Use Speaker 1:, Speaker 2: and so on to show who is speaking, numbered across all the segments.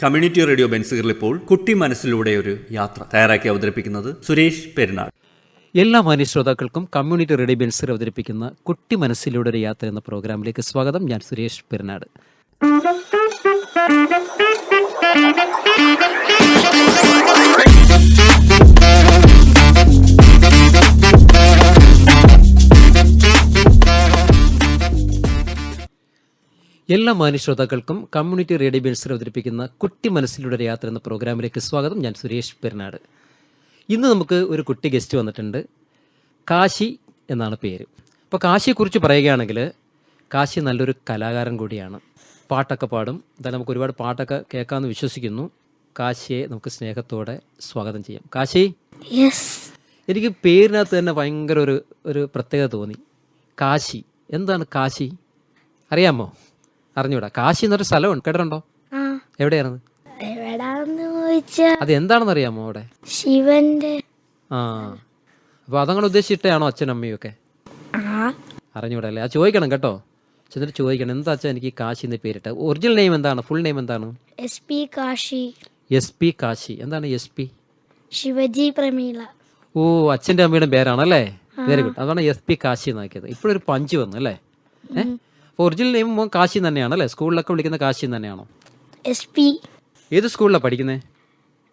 Speaker 1: Community radio ബെൻസുകളിൽ ഇപ്പോൾ കുട്ടി മനസ്സിലൂടെ ഒരു യാത്ര തയ്യാറാക്കി അവതരിപ്പിക്കുന്നത് സുരേഷ് പെരുന്നാൾ.
Speaker 2: എല്ലാ മാന്യ ശ്രോതാക്കൾക്കും കമ്മ്യൂണിറ്റി റേഡിയോ ബെൻസർ അവതരിപ്പിക്കുന്ന കുട്ടി മനസ്സിലൂടെ ഒരു യാത്ര എന്ന പ്രോഗ്രാമിലേക്ക് സ്വാഗതം. ഞാൻ സുരേഷ് പെരുന്നാട് എല്ലാ മാന്യ ശ്രോതാക്കൾക്കും കമ്മ്യൂണിറ്റി റേഡിയോ ബെൻസർ അവതരിപ്പിക്കുന്ന കുട്ടി മനസ്സിലൂടെ യാത്ര എന്ന പ്രോഗ്രാമിലേക്ക് സ്വാഗതം. ഞാൻ സുരേഷ് പെരുന്നാട്. ഇന്ന് നമുക്ക് ഒരു കുട്ടി ഗസ്റ്റ് വന്നിട്ടുണ്ട്. കാശി എന്നാണ് പേര്. അപ്പോൾ കാശിയെക്കുറിച്ച് പറയുകയാണെങ്കിൽ കാശി നല്ലൊരു കലാകാരൻ കൂടിയാണ്. പാട്ടൊക്കെ പാടും. എന്തായാലും നമുക്ക് ഒരുപാട് പാട്ടൊക്കെ കേൾക്കാമെന്ന് വിശ്വസിക്കുന്നു. കാശിയെ നമുക്ക് സ്നേഹത്തോടെ സ്വാഗതം ചെയ്യാം. കാശി? എനിക്ക് പേരിനകത്ത് തന്നെ ഭയങ്കര ഒരു ഒരു പ്രത്യേകത തോന്നി. കാശി. എന്താണ് കാശി? അറിയാമോ? അറിഞ്ഞൂടാ കാശി എന്നൊരു സ്ഥലമുണ്ട്. കേട്ടിട്ടുണ്ടോ? എവിടെയായിരുന്നു? അത് എന്താണെന്ന് അറിയാമോ അവിടെ?
Speaker 3: ശിവന്റെ.
Speaker 2: ആ. അപ്പൊ അതങ്ങനെ ഉദ്ദേശിച്ചിട്ടാണോ അച്ഛനും അമ്മയും ഒക്കെ? അറിഞ്ഞൂടാ അല്ലേ ആ ചോദിക്കണം കേട്ടോ. ചെന്നിട്ട് ചോദിക്കണം. എന്താ അച്ഛൻ എനിക്ക് കാശി എന്ന് പേരിട്ട്? ഒറിജിനൽ നെയിം എന്താണ്? ഫുൾ നെയിം എന്താണ്?
Speaker 3: S P Kashi.
Speaker 2: S P Kashi. എന്താണ് എസ് പി?
Speaker 3: ശിവജി പ്രമീള.
Speaker 2: ഓ അച്ഛന്റെ അമ്മയുടെ പേരാണല്ലേ? വെരി ഗുഡ് അതാണ് എസ് പി കാശി എന്നാക്കിയത്. ഇപ്പോഴൊരു പഞ്ച് വന്നു അല്ലേ? ഏഹ് അപ്പോൾ ഒറിജിനൽ നെയിം കാശി തന്നെയാണ് അല്ലേ? സ്കൂളിലൊക്കെ വിളിക്കുന്ന കാശി തന്നെയാണോ?
Speaker 3: S P.
Speaker 2: ഏത് സ്കൂളിലാണ് പഠിക്കുന്നത്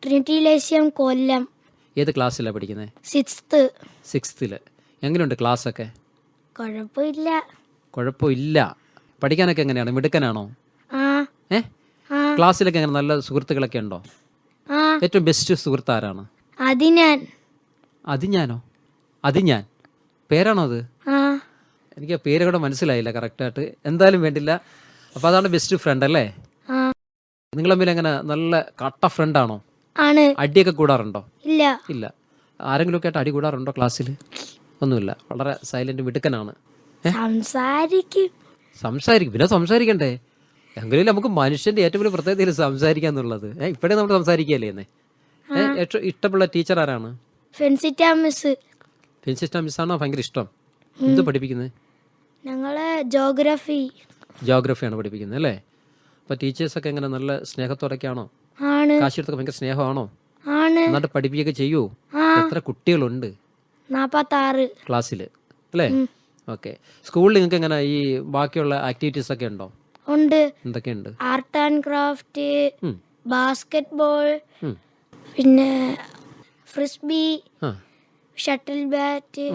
Speaker 3: ട്രിനിറ്റി ലേസ്യം കൊല്ലം.
Speaker 2: ഏത് ക്ലാസ്സിലാണ് പഠിക്കുന്നത്
Speaker 3: സിക്സ്ത്ത്
Speaker 2: സിക്സ്ത്തിൽ എങ്ങനെയുണ്ട് ക്ലാസ്സൊക്കെ?
Speaker 3: കുഴപ്പമില്ല.
Speaker 2: കുഴപ്പമില്ല. പഠിക്കാനൊക്കെ എങ്ങനെയാണ്? മിടുക്കനാണോ? ഏ? ക്ലാസ്സിലൊക്കെ എങ്ങനെ? നല്ല സുഹൃത്തുക്കളൊക്കെ ഉണ്ടോ? ഏറ്റവും ബെസ്റ്റ് സുഹൃത്ത് ആരാണ്
Speaker 3: അത് ഞാൻ
Speaker 2: അത് ഞാനോ ഞാൻ പേരാണോ അത്? എനിക്ക് ആ പേര് കൂടെ മനസ്സിലായില്ല കറക്റ്റായിട്ട്. എന്തായാലും വേണ്ടില്ല. അപ്പോൾ അതാണ് ബെസ്റ്റ് ഫ്രണ്ട് അല്ലേ? നിങ്ങൾ തമ്മിൽ എങ്ങനെ നല്ല കട്ട ഫ്രണ്ട്
Speaker 3: ആണോ? ആണ്.
Speaker 2: അടിയൊക്കെ കൂടാറുണ്ടോ?
Speaker 3: ഇല്ല.
Speaker 2: ഇല്ല. ആരെങ്കിലും ഒക്കെ ആയിട്ട് അടി കൂടാറുണ്ടോ ക്ലാസ്സിൽ ഒന്നുമില്ല. വളരെ സൈലന്റ് മിടുക്കനാണ്.
Speaker 3: സംസാരിക്കും.
Speaker 2: സംസാരിക്കും. പിന്നെ സംസാരിക്കണ്ടേ? എങ്കിലും നമുക്ക് മനുഷ്യന്റെ ഏറ്റവും വലിയ പ്രത്യേകത സംസാരിക്കുക എന്നുള്ളത്. ഇപ്പോഴേ നമ്മൾ സംസാരിക്കുകയല്ലേ എന്നേ ഏറ്റവും ഇഷ്ടമുള്ള ടീച്ചർ ആരാണ്?
Speaker 3: ഫെൻസിറ്റ മിസ്
Speaker 2: ഫെൻസിറ്റ മിസ് ആണോ ഭയങ്കര ഇഷ്ടം. എന്ത് പഠിപ്പിക്കുന്നത്
Speaker 3: ഞങ്ങൾ ജോഗ്രഫി
Speaker 2: ജോഗ്രഫിയാണ് പഠിപ്പിക്കുന്നത് അല്ലേ? അപ്പോൾ ടീച്ചേഴ്സൊക്കെ എങ്ങനെ നല്ല സ്നേഹത്തോടൊക്കെയാണോ
Speaker 3: ആണ്.
Speaker 2: കാശിയെടുത്തൊക്കെ ഭയങ്കര സ്നേഹമാണോ?
Speaker 3: ആണ്.
Speaker 2: എന്നിട്ട് പഠിപ്പിക്കുകയൊക്കെ ചെയ്യുമോ എത്ര കുട്ടികളുണ്ട്?
Speaker 3: നാപ്പത്താറ്.
Speaker 2: ക്ലാസ്സിൽ അല്ലേ? ഓക്കെ. സ്കൂളിൽ നിങ്ങൾക്ക് എങ്ങനെ ഈ ബാക്കിയുള്ള ആക്ടിവിറ്റീസ് ഒക്കെ ഉണ്ടോ?
Speaker 3: ഉണ്ട്.
Speaker 2: എന്തൊക്കെയുണ്ട്?
Speaker 3: Art and craft. Basket ball പിന്നെ ഫ്രിസ്ബി ഷട്ടിൽ ബാറ്റ്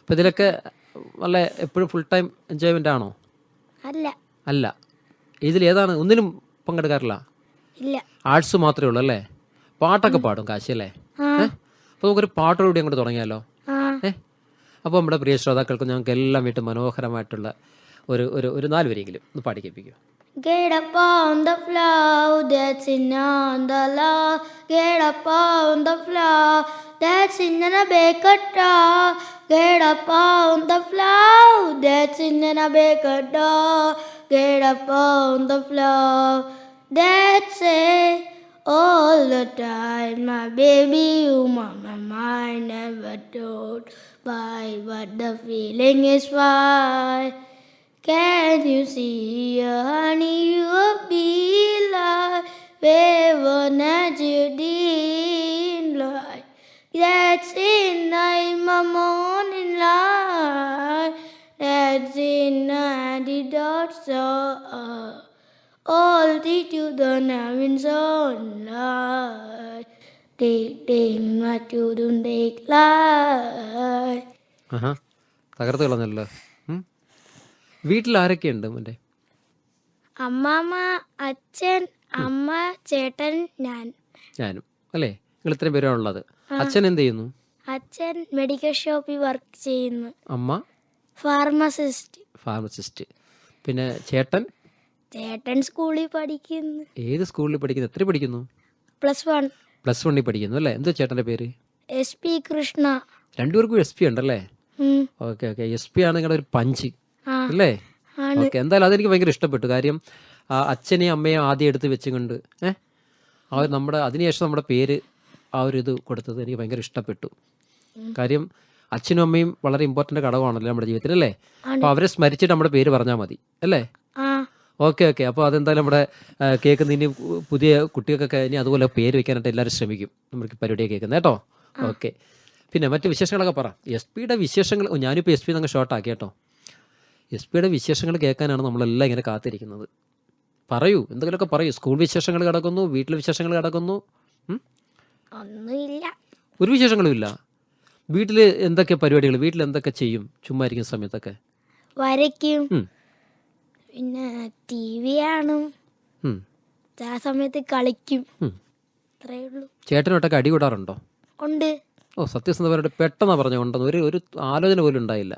Speaker 2: അപ്പോൾ ഇതിലൊക്കെ നല്ല എപ്പോഴും ഫുൾ ടൈം എൻജോയ്മെന്റ് ആണോ?
Speaker 3: അല്ല.
Speaker 2: അല്ല. ഇതിൽ ഏതാണ്? ഒന്നിലും പങ്കെടുക്കാറില്ല?
Speaker 3: ഇല്ല.
Speaker 2: ആർട്സ് മാത്രമേ ഉള്ളൂ അല്ലേ? പാട്ടൊക്കെ പാടും കാശി അല്ലേ? അപ്പോൾ നമുക്കൊരു പാട്ടോടുകൂടി അങ്ങോട്ട് തുടങ്ങിയാലോ?
Speaker 3: അപ്പൊ
Speaker 2: ഏ? അപ്പോൾ നമ്മുടെ പ്രിയ ശ്രോതാക്കൾക്ക് ഞങ്ങൾക്ക് എല്ലാം വീട്ട് മനോഹരമായിട്ടുള്ള ഒരു ഒരു ഒരു നാല് വരിയെങ്കിലും ഒന്ന് പാടി കേൾപ്പിക്കുക
Speaker 3: Get up on the floor, that's in on the law. Get up on the floor, that's in a baker door. Get up on the floor, that's in a baker door. Get up on the floor, that's it. All the time, my baby, you my mind never told. By what the feeling is why. Can you see honey You'll be like waving at dim light? That's in I'm a all the to the navin sunlight. Take, my children take light.
Speaker 2: തകർത്ത് കളഞ്ഞല്ലോ. വീട്ടിൽ ആരൊക്കെയുണ്ട് മറ്റേ
Speaker 3: അമ്മാമ്മ അച്ഛൻ അമ്മ ചേട്ടൻ ഞാൻ.
Speaker 2: ഞാനും. അല്ലേ? നിങ്ങൾ ഇത്രയും പേരാണുള്ളത്. അച്ഛൻ എന്ത് ചെയ്യുന്നു?
Speaker 3: അച്ഛൻ മെഡിക്കൽ ഷോപ്പിൽ വർക്ക് ചെയ്യുന്നു.
Speaker 2: അമ്മ?
Speaker 3: ഫാർമസിസ്റ്റ്
Speaker 2: ഫാർമസിസ്റ്റ് പിന്നെ ചേട്ടൻ?
Speaker 3: ചേട്ടൻ സ്കൂളിൽ പഠിക്കുന്നു.
Speaker 2: ഏത് സ്കൂളിൽ പഠിക്കുന്നു? എത്ര പഠിക്കുന്നു?
Speaker 3: Plus one.
Speaker 2: പ്ലസ് വണ്ണിൽ പഠിക്കുന്നു അല്ലേ? എന്താ ചേട്ടന്റെ പേര്?
Speaker 3: S P Krishna.
Speaker 2: രണ്ടുപേർക്കും എസ് പി ഉണ്ടല്ലേ? Okay okay. എസ് പി ആണ് നിങ്ങളുടെ ഒരു പഞ്ച് അല്ലേ? ഓക്കെ എന്തായാലും അതെനിക്ക് ഭയങ്കര ഇഷ്ടപ്പെട്ടു. കാര്യം അച്ഛനെയും അമ്മയും ആദ്യം എടുത്ത് വെച്ചുകൊണ്ട് ഏഹ് ആ ഒരു നമ്മുടെ അതിനുശേഷം നമ്മുടെ പേര് ആ ഒരു ഇത് കൊടുത്തത് എനിക്ക് ഭയങ്കര ഇഷ്ടപ്പെട്ടു. കാര്യം അച്ഛനും അമ്മയും വളരെ ഇമ്പോർട്ടന്റ് ഘടകമാണല്ലോ നമ്മുടെ ജീവിതത്തിൽ അല്ലേ? അപ്പോൾ അവരെ സ്മരിച്ചിട്ട് നമ്മുടെ പേര് പറഞ്ഞാൽ മതി അല്ലേ? Okay okay. അപ്പോൾ അതെന്തായാലും നമ്മുടെ കേൾക്കുന്ന ഇനി പുതിയ കുട്ടികൾക്കൊക്കെ ഇനി അതുപോലെ പേര് വെക്കാനായിട്ട് എല്ലാവരും ശ്രമിക്കും. നമുക്ക് പരിപാടിയെ കേൾക്കുന്നത് കേട്ടോ? ഓക്കെ. പിന്നെ മറ്റു വിശേഷങ്ങളൊക്കെ പറ. എസ് പിയുടെ വിശേഷങ്ങൾ ഞാനിപ്പോൾ എസ് പി അങ്ങ് ഷോർട്ടാക്കി കേട്ടോ. എസ് പിയുടെ വിശേഷങ്ങൾ കേൾക്കാനാണ് നമ്മളെല്ലാം ഇങ്ങനെ കാത്തിരിക്കുന്നത്. പറയൂ എന്തെങ്കിലുമൊക്കെ പറയൂ. സ്കൂൾ വിശേഷങ്ങൾ കിടക്കുന്നു വീട്ടിലെ വിശേഷങ്ങൾ കിടക്കുന്നു
Speaker 3: ഒന്നുമില്ല.
Speaker 2: ഒരു വിശേഷങ്ങളും ഇല്ല. വീട്ടിൽ എന്തൊക്കെ പരിപാടികൾ വീട്ടിൽ എന്തൊക്കെ ചെയ്യും? ചുമ്മാ ഇരിക്കുന്ന സമയത്തൊക്കെ.
Speaker 3: വരയ്ക്കും. പിന്നെ ടി വി കാണും. ആ സമയത്ത് കളിക്കും.
Speaker 2: ഉം.
Speaker 3: അത്രയേ ഉള്ളൂ.
Speaker 2: ചേട്ടനോട്ടൊക്കെ അടി കൂടാറുണ്ടോ?
Speaker 3: ഉണ്ട്.
Speaker 2: ഓ സത്യസന്ധപരമായിട്ട് പെട്ടെന്ന് പറഞ്ഞു ഉണ്ടെന്ന് ഒരു ഒരു ആലോചന പോലും ഉണ്ടായില്ല.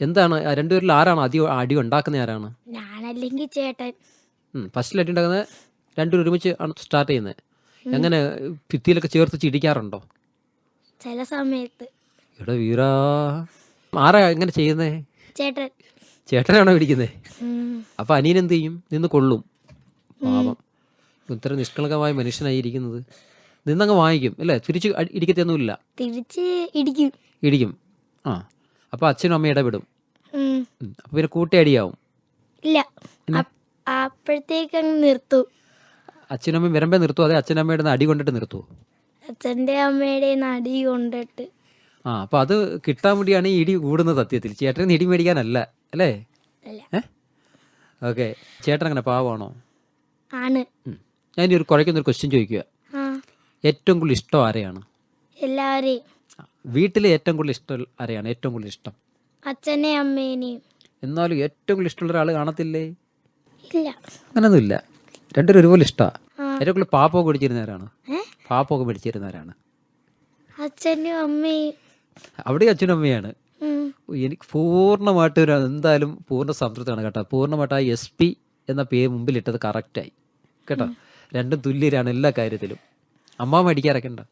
Speaker 2: എന്താണ് ആ രണ്ടുപേരിൽ ആരാണ് അടി അടി ഉണ്ടാക്കുന്ന ആരാണ്?
Speaker 3: ഞാനല്ലെങ്കിൽ ചേട്ടൻ.
Speaker 2: ഫസ്റ്റിൽ അടി ഉണ്ടാക്കുന്നത് രണ്ടുപേരും ഒരുമിച്ച് ആണ് സ്റ്റാർട്ട് ചെയ്യുന്നത് എങ്ങനെ ഭിത്തിയിലൊക്കെ ചേർത്ത് ചിടിക്കാറുണ്ടോ
Speaker 3: ചില സമയത്ത്.
Speaker 2: എടാ വീരാ. ആരാ എങ്ങനെ ചെയ്യുന്നേ?
Speaker 3: ചേട്ടൻ.
Speaker 2: ചേട്ടനാണോ പിടിക്കുന്നത് അപ്പൊ അനിയൻ എന്ത് ചെയ്യും? നിന്ന് കൊള്ളും. പാപം ഇത്ര നിഷ്കളങ്കമായ മനുഷ്യനായി ഇരിക്കുന്നത്. നിന്നങ്ങ് വാങ്ങിക്കും അല്ലേ? തിരിച്ച് ഇടിക്കത്തൊന്നുമില്ല.
Speaker 3: തിരിച്ച് ഇടിക്കും.
Speaker 2: ഇടിക്കും. ആ. അപ്പൊ അച്ഛനും അമ്മയും ഇടപെടും. അപ്പൊ പിന്നെ കൂട്ടിയടിയാവും
Speaker 3: ഇല്ല. അപ്പ്- അപ്പോഴത്തേക്ക് നിർത്തു നിർത്തും.
Speaker 2: അച്ഛനും അമ്മയും വരുമ്പേ നിർത്തുമോ അതെ അച്ഛനമ്മയുടെ അടി കൊണ്ടിട്ട് നിർത്തുമോ
Speaker 3: അച്ഛന്റെ അമ്മയുടെ അടി കൊണ്ടിട്ട്.
Speaker 2: ആ. അപ്പൊ അത് കിട്ടാൻ വേണ്ടിയാണ് ഈ ഇടി കൂടുന്നത് സത്യത്തിൽ. ചേട്ടന് ഇടി മേടിക്കാനല്ല. അല്ലേ? ഓക്കെ. ചേട്ടൻ അങ്ങനെ പാവാണോ
Speaker 3: ആണ്.
Speaker 2: ഞാൻ ഞാൻ ഇനി ഒരു ക്വസ്റ്റ്യൻ ചോദിക്കുക ഏറ്റവും കൂടുതൽ ഇഷ്ടം ആരെയാണ്?
Speaker 3: എല്ലാവരെയും.
Speaker 2: വീട്ടിൽ ഏറ്റവും കൂടുതൽ ഇഷ്ടം ആരെയാണ്? ഏറ്റവും കൂടുതൽ ഇഷ്ടം?
Speaker 3: അച്ഛനെ അമ്മേനെയും.
Speaker 2: എന്നാലും ഏറ്റവും കൂടുതൽ ഇഷ്ടമുള്ള ഒരാൾ കാണത്തില്ലേ?
Speaker 3: ഇല്ല.
Speaker 2: അങ്ങനൊന്നുമില്ല. രണ്ടുപേരും ഒരുപോലെ ഇഷ്ടമാണ് ഏറ്റവും കൂടുതൽ പാപ്പൊക്കെ പിടിച്ചിരുന്നവരാണ് പാപ്പൊക്കെ പിടിച്ചിരുന്നവരാണ്
Speaker 3: അച്ഛനും അമ്മയും.
Speaker 2: അവിടെ അച്ഛനും അമ്മയാണ്. എനിക്ക് പൂർണമായിട്ട് ഒരു എന്തായാലും പൂർണ സംതൃപ്തിയാണ് കേട്ടോ. പൂർണമായിട്ട് ആ എസ് പി എന്ന പേര് മുമ്പിലിട്ടത് കറക്റ്റായി കേട്ടോ? രണ്ടും തുല്യരാണ് എല്ലാ കാര്യത്തിലും. അമ്മാമ അടിക്കാറൊക്കെ ഉണ്ടോ.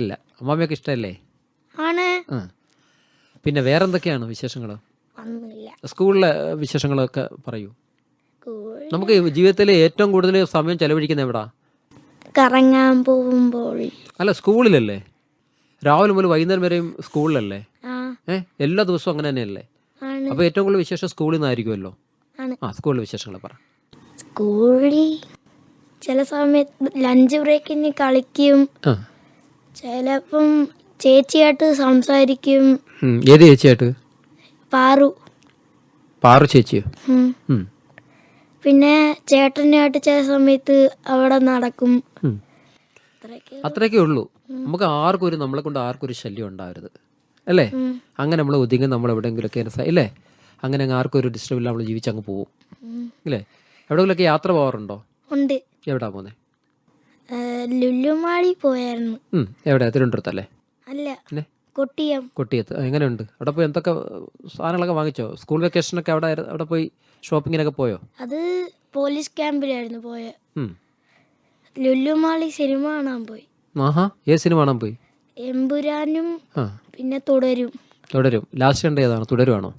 Speaker 2: ഇല്ല. അമ്മാമ്മയൊക്കെ ഇഷ്ടമല്ലേ? പിന്നെ വേറെന്തൊക്കെയാണ് വിശേഷങ്ങൾ സ്കൂളിലെ വിശേഷങ്ങളൊക്കെ പറയൂ. നമുക്ക് ജീവിതത്തിലെ ഏറ്റവും കൂടുതൽ സമയം ചെലവഴിക്കുന്ന എവിടാ?
Speaker 3: കറങ്ങാൻ പോകുമ്പോൾ.
Speaker 2: അല്ല സ്കൂളിലല്ലേ? രാവിലെ മുതൽ വൈകുന്നേരം വരെയും സ്കൂളിലല്ലേ?
Speaker 3: ആ
Speaker 2: ഏ? എല്ലാ ദിവസവും അങ്ങനെ തന്നെയല്ലേ? അപ്പൊ ഏറ്റവും കൂടുതൽ വിശേഷം സ്കൂളിൽ നിന്നായിരിക്കുമല്ലോ? ആ സ്കൂളിലെ വിശേഷങ്ങൾ പറ.
Speaker 3: സ്കൂളിൽ ചില സമയത്ത് ലഞ്ച് ബ്രേക്കിന് കളിക്കും. ചിലപ്പം ചേച്ചിയായിട്ട് സംസാരിക്കും.
Speaker 2: ഏത് ചേച്ചിയായിട്ട്?
Speaker 3: പാറു.
Speaker 2: പാറു ചേച്ചിയോ?
Speaker 3: പിന്നെ ചേട്ടനായിട്ട് ചില സമയത്ത് അവിടെ നടക്കും. അത്രയൊക്കെ
Speaker 2: അത്രയൊക്കെ ഉള്ളൂ. നമുക്ക് ആർക്കും ഒരു നമ്മളെ കൊണ്ട് ആർക്കും ഒരു ശല്യം ഉണ്ടാവരുത്. അല്ലേ? അങ്ങനെ നമ്മൾ ഒതുങ്ങി നമ്മൾ എവിടെയെങ്കിലുമൊക്കെ ഇല്ലേ? അങ്ങനെ അങ്ങ് ആർക്കും ഒരു ഡിസ്റ്റർബ് ഇല്ല നമ്മൾ ജീവിച്ചങ്ങ് പോവും.
Speaker 3: പോകും
Speaker 2: ഇല്ലേ? എവിടെയെങ്കിലുമൊക്കെ യാത്ര പോകാറുണ്ടോ
Speaker 3: ഉണ്ട്.
Speaker 2: എവിടാ പോകുന്നത്
Speaker 3: ഏ, ലുല്ലുമാളി പോയായിരുന്നു.
Speaker 2: എവിടെ തിരുവനന്തപുരത്തല്ലേ
Speaker 3: അല്ല? കൊട്ടിയം.
Speaker 2: കൊട്ടിയത്ത്. എങ്ങനെയുണ്ട്? അവിടെ പോയി എന്തൊക്കെ സാധനങ്ങളൊക്കെ വാങ്ങിച്ചോ? സ്കൂൾ വെക്കേഷനൊക്കെ അവിടെ അവിടെ പോയി ഷോപ്പിങ്ങിനൊക്കെ പോയോ?
Speaker 3: അത് പോലീസ് ക്യാമ്പിലായിരുന്നു പോയ.
Speaker 2: ഉം.
Speaker 3: ലുല്ലുമാളി സിനിമ കാണാൻ പോയി.
Speaker 2: ആഹാ. ഏത് സിനിമ കാണാൻ പോയി?
Speaker 3: എമ്പുരാനും പിന്നെ തുടരും.
Speaker 2: തുടരും. ലാസ്റ്റ് കണ്ട ഏതാണ്? തുടരുവാണോ?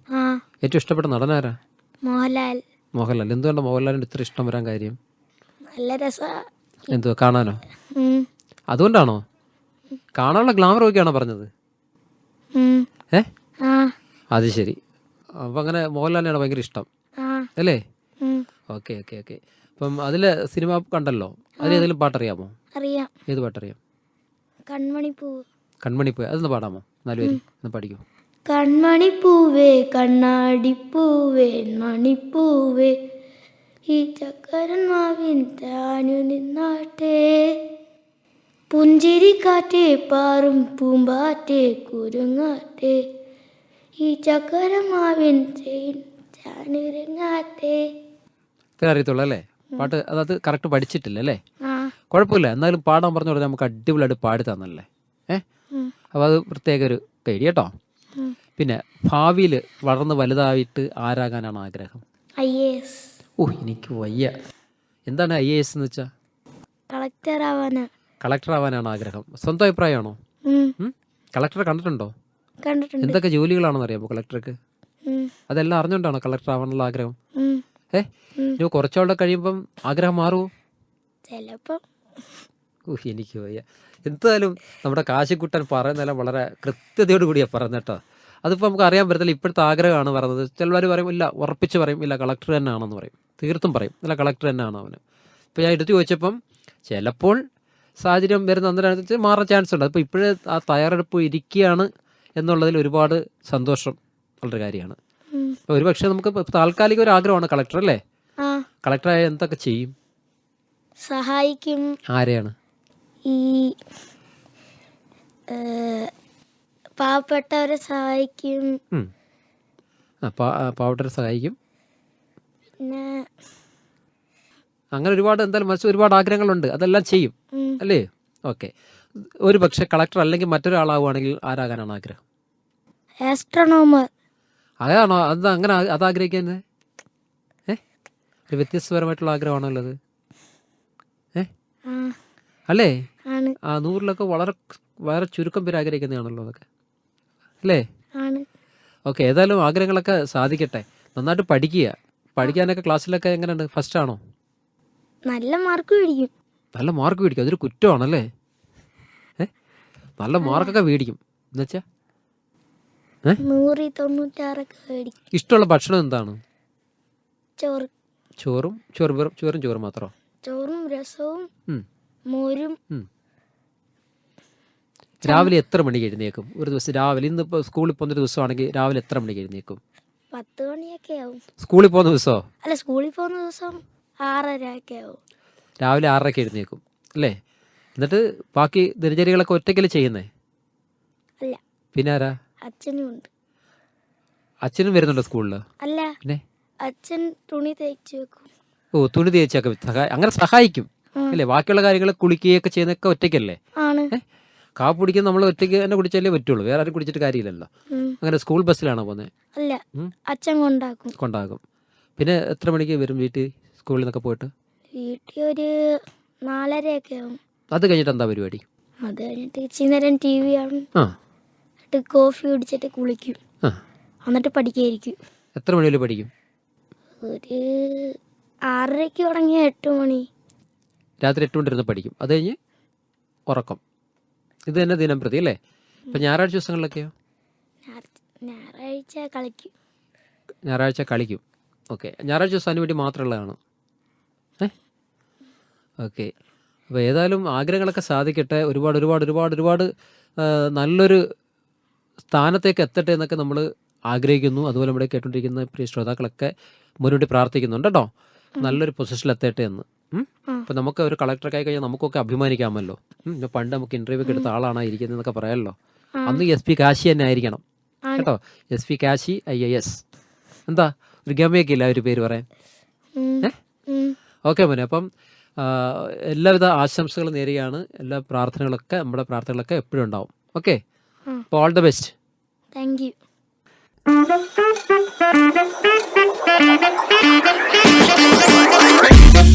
Speaker 2: ഏറ്റവും ഇഷ്ടപ്പെട്ട നടനാരാ
Speaker 3: മോഹൻലാൽ.
Speaker 2: മോഹൻലാൽ. എന്തുകൊണ്ട് മോഹൻലാലിന്റെ ഇത്ര ഇഷ്ടം വരാൻ കാര്യം?
Speaker 3: നല്ല രസ.
Speaker 2: എന്തുവാ? കാണാനോ? അതുകൊണ്ടാണോ? കാണാനുള്ള ഗ്ലാമർ ഒക്കെയാണോ പറഞ്ഞത്? ഏ? അത് ശരി. അപ്പം അങ്ങനെ മോഹൻലാലിനാണ് ഭയങ്കര ഇഷ്ടം. അല്ലേ. Okay okay okay. അപ്പം അതിൽ സിനിമ കണ്ടല്ലോ. അതിൽ ഏതെങ്കിലും പാട്ടറിയാമോ?
Speaker 3: അറിയാം.
Speaker 2: ഏത് പാട്ടറിയാം?
Speaker 3: കൺമണിപ്പൂവ്
Speaker 2: കൺമണിപ്പൂവ് അതൊന്ന് പാടാമോ? നാല് പേര് ഒന്ന് പഠിക്കൂ
Speaker 3: കൺമണിപ്പൂവേ കണ്ണാടിപ്പൂവേ മണിപ്പൂവേ ഈ ചക്കരന്മാവിൻ താനു നിന്നാട്ടെ. പുഞ്ചിരിക്കാറ്റേ പാറും പൂമ്പാറ്റേ കുരുങ്ങാട്ടെ. ഈ ചക്കരമാവിൻ
Speaker 2: അറിയത്തുള്ളൂ അല്ലേ? പാട്ട് അതത് കറക്റ്റ് പഠിച്ചിട്ടില്ല അല്ലേ? കുഴപ്പമില്ല. എന്നാലും പാടാൻ പറഞ്ഞു പറഞ്ഞാൽ നമുക്ക് അടിപൊളിയായിട്ട് പാടി തന്നല്ലേ? ഏ?
Speaker 3: അപ്പം
Speaker 2: അപ്പോൾ അത് പ്രത്യേക ഒരു പേടി കേട്ടോ. പിന്നെ ഭാവിയിൽ വളർന്ന് വലുതായിട്ട് ആരാകാനാണ് ആഗ്രഹം? ഓ എനിക്ക് വയ്യ. എന്താണ് ഐ എ എസ് എന്ന് വെച്ചാൽ
Speaker 3: കളക്ടർ ആവാനാ
Speaker 2: കളക്ടർ ആവാനാണ് ആഗ്രഹം. സ്വന്തം അഭിപ്രായമാണോ? കളക്ടറെ കണ്ടിട്ടുണ്ടോ? എന്തൊക്കെ ജോലികളാണെന്ന് അറിയാമോ കളക്ടർക്ക്? അതെല്ലാം അറിഞ്ഞുകൊണ്ടാണോ കളക്ടർ ആവാനുള്ള ആഗ്രഹം
Speaker 3: ഏഹ്.
Speaker 2: ഇനി കഴിയുമ്പം ആഗ്രഹം മാറുമോ
Speaker 3: ചിലപ്പം
Speaker 2: എനിക്ക് വയ്യ. എന്തായാലും നമ്മുടെ കാശിക്കുട്ടൻ പറയുന്നതെല്ലാം വളരെ കൃത്യതയോട് കൂടിയാണ് പറയുന്നത് കേട്ടോ. അതിപ്പോൾ നമുക്ക് അറിയാൻ പറ്റത്തില്ല ഇപ്പോഴത്തെ ആഗ്രഹമാണ് പറയുന്നത്. ചിലവർ പറയും ഇല്ല ഉറപ്പിച്ച് പറയും ഇല്ല കളക്ടർ തന്നെ ആണെന്ന് പറയും. തീർത്തും പറയും ഇല്ല കളക്ടർ തന്നെ ആണ് അവന്. ഇപ്പോൾ ഞാൻ എടുത്തു ചോദിച്ചപ്പം ചിലപ്പോൾ സാഹചര്യം വരുന്ന അന്നേരനുസരിച്ച് മാറാൻ ചാൻസ് ഉണ്ട്. അപ്പോൾ ഇപ്പോഴേ ആ തയ്യാറെടുപ്പ് ഇരിക്കുകയാണ് എന്നുള്ളതിൽ ഒരുപാട് സന്തോഷം ഉള്ളൊരു കാര്യമാണ്. ഒരുപക്ഷെ നമുക്ക് താൽക്കാലിക ഒരു ആഗ്രഹമാണ് കളക്ടർ അല്ലേ? കളക്ടറായ എന്തൊക്കെ ചെയ്യും?
Speaker 3: സഹായിക്കും.
Speaker 2: ആരെയാണ്?
Speaker 3: ഈ പാവപ്പെട്ടവരെ സഹായിക്കും.
Speaker 2: പാവപ്പെട്ടവരെ സഹായിക്കും.
Speaker 3: പിന്നെ
Speaker 2: അങ്ങനെ ഒരുപാട് എന്തായാലും മനസ്സിൽ ഒരുപാട് ആഗ്രഹങ്ങളുണ്ട്. അതെല്ലാം ചെയ്യും. അല്ലേ? ഓക്കെ. ഒരു പക്ഷെ കളക്ടർ അല്ലെങ്കിൽ മറ്റൊരാളാവുകയാണെങ്കിൽ ആരാകാനാണ് ആഗ്രഹം?
Speaker 3: ആസ്ട്രോണോമർ.
Speaker 2: അതാണോ? അത് അങ്ങനെ അത് ആഗ്രഹിക്കുന്നത്? ഏ? ഒരു വ്യത്യസ്തപരമായിട്ടുള്ള ആഗ്രഹമാണല്ലോ അത് അല്ലേ? ആ നൂറിലൊക്കെ വളരെ വളരെ ചുരുക്കം പേര് ആഗ്രഹിക്കുന്നതാണല്ലോ അതൊക്കെ. അല്ലേ? ഓക്കെ ഏതായാലും ആഗ്രഹങ്ങളൊക്കെ സാധിക്കട്ടെ. നന്നായിട്ട് പഠിക്കുക. പഠിക്കാനൊക്കെ ക്ലാസ്സിലൊക്കെ എങ്ങനെയുണ്ട്? ഫസ്റ്റ് ആണോ?
Speaker 3: നല്ല മാർക്ക് മേടിക്കും.
Speaker 2: നല്ല മാർക്ക് മേടിക്കും. അതൊരു കുറ്റമാണല്ലേ? ഏ? നല്ല മാർക്കൊക്കെ മേടിക്കും. എന്നുവെച്ചാ? ഇഷ്ടമുള്ള ഭക്ഷണം എന്താണ്?
Speaker 3: ചോറ്.
Speaker 2: ചോറും ചോറ് ചോറും ചോറും മാത്രമോ
Speaker 3: ചോറും രസവും. മോരും.
Speaker 2: രാവിലെ എത്ര മണിക്ക് എഴുന്നേക്കും? ഒരു ദിവസം രാവിലെ ഇന്ന് ഇപ്പോൾ സ്കൂളിൽ പോകുന്ന ദിവസമാണെങ്കിൽ രാവിലെ എത്ര മണിക്ക് എഴുന്നേക്കും?
Speaker 3: പത്ത് മണിയൊക്കെ ആവും.
Speaker 2: സ്കൂളിൽ പോകുന്ന ദിവസമോ
Speaker 3: അല്ല സ്കൂളിൽ പോകുന്ന ദിവസം ആറര ഒക്കെ ആവും.
Speaker 2: രാവിലെ ആറരയ്ക്ക് എഴുന്നേക്കും അല്ലേ? എന്നിട്ട് ബാക്കി ദിനചര്യകളൊക്കെ ഒറ്റയ്ക്കല്ലേ ചെയ്യുന്നേ?
Speaker 3: അല്ല.
Speaker 2: പിന്നെ ആരാ?
Speaker 3: അച്ഛനും ഉണ്ട്.
Speaker 2: അച്ഛനും വരുന്നുണ്ടോ സ്കൂളിൽ
Speaker 3: അല്ല.
Speaker 2: പിന്നെ?
Speaker 3: അച്ഛൻ തുണി തയ്ച്ചു വെക്കും.
Speaker 2: ഓ തുണി തേച്ചൊക്കെ അങ്ങനെ സഹായിക്കും. അല്ലേ? ബാക്കിയുള്ള കാര്യങ്ങൾ കുളിക്കുകയൊക്കെ ചെയ്യുന്നൊക്കെ ഒറ്റയ്ക്കല്ലേ?
Speaker 3: ആണ്.
Speaker 2: ഏ? കാപ്പി കുടിക്കാൻ നമ്മൾ ഒറ്റയ്ക്ക് തന്നെ കുടിച്ചാലേ പറ്റുള്ളൂ. വേറെ ആരും കുടിച്ചിട്ട് കാര്യമില്ലല്ലോ.
Speaker 3: ഉം.
Speaker 2: അങ്ങനെ സ്കൂൾ ബസ്സിലാണോ പോകുന്നത്
Speaker 3: അല്ല
Speaker 2: ഉം.
Speaker 3: അച്ഛൻ കൊണ്ടാക്കും.
Speaker 2: കൊണ്ടാകും പിന്നെ എത്ര മണിക്ക് വരും വീട്ടിൽ? സ്കൂളിൽ നിന്നൊക്കെ പോയിട്ട്?
Speaker 3: വീട്ടിൽ ഒരു നാലരയൊക്കെ ആവും.
Speaker 2: അത് കഴിഞ്ഞിട്ട് എന്താ പരിപാടി?
Speaker 3: അത് കഴിഞ്ഞിട്ട് ഇച്ചിരി നേരം ടി വി കാണും.
Speaker 2: ആ.
Speaker 3: എന്നിട്ട് കോഫി കുടിച്ചിട്ട് കുളിക്കും.
Speaker 2: ആ.
Speaker 3: എന്നിട്ട് പഠിക്കായിരിക്കും.
Speaker 2: എത്ര മണി വരെ പഠിക്കും?
Speaker 3: ഒരു ആറരയ്ക്ക് തുടങ്ങിയ എട്ട് മണി.
Speaker 2: രാത്രി എട്ട് മണിരുന്ന് പഠിക്കും. അത് കഴിഞ്ഞ് ഉറക്കം. ഇത് തന്നെ ദിനം പ്രതി അല്ലേ? ഇപ്പം ഞായറാഴ്ച ദിവസങ്ങളിലൊക്കെയോ?
Speaker 3: ഞായറാഴ്ച- കളിക്കും.
Speaker 2: ഞായറാഴ്ച കളിക്കും. ഓക്കെ. ഞായറാഴ്ച ദിവസം അതിന് വേണ്ടി മാത്രമുള്ളതാണ്? ഏ? ഓക്കെ. അപ്പോൾ ഏതായാലും ആഗ്രഹങ്ങളൊക്കെ സാധിക്കട്ടെ. ഒരുപാട് ഒരുപാട് ഒരുപാട് ഒരുപാട് നല്ലൊരു സ്ഥാനത്തേക്ക് എത്തട്ടെ എന്നൊക്കെ നമ്മൾ ആഗ്രഹിക്കുന്നു. അതുപോലെ നമ്മുടെ കേട്ടുകൊണ്ടിരിക്കുന്ന പ്രിയ ശ്രോതാക്കളൊക്കെ മുന്നോട്ട് പ്രാർത്ഥിക്കുന്നുണ്ട് കേട്ടോ. നല്ലൊരു പൊസിഷനിൽ എത്തട്ടെ എന്ന്. അപ്പൊ നമുക്ക് ഒരു കളക്ടറൊക്കെ ആയി കഴിഞ്ഞാൽ നമുക്കൊക്കെ അഭിമാനിക്കാമല്ലോ. പണ്ട് നമുക്ക് ഇന്റർവ്യൂ ഒക്കെ എടുത്ത ആളാണ് ഇരിക്കുന്നത് എന്നൊക്കെ പറയാമല്ലോ. അന്ന് എസ് പി കാശി തന്നെ ആയിരിക്കണം. കേട്ടോ? S P Kashi I A S എന്താ? ഒരു ഗമയൊക്കെ ഇല്ല ഒരു പേര് പറയാൻ? ഓക്കെ മോനെ. അപ്പം എല്ലാവിധ ആശംസകളും നേരുകയാണ്. എല്ലാ പ്രാർത്ഥനകളൊക്കെ നമ്മുടെ പ്രാർത്ഥനകളൊക്കെ എപ്പോഴും ഉണ്ടാവും. ഓക്കെ? അപ്പോൾ all the best
Speaker 3: thank you Thank you.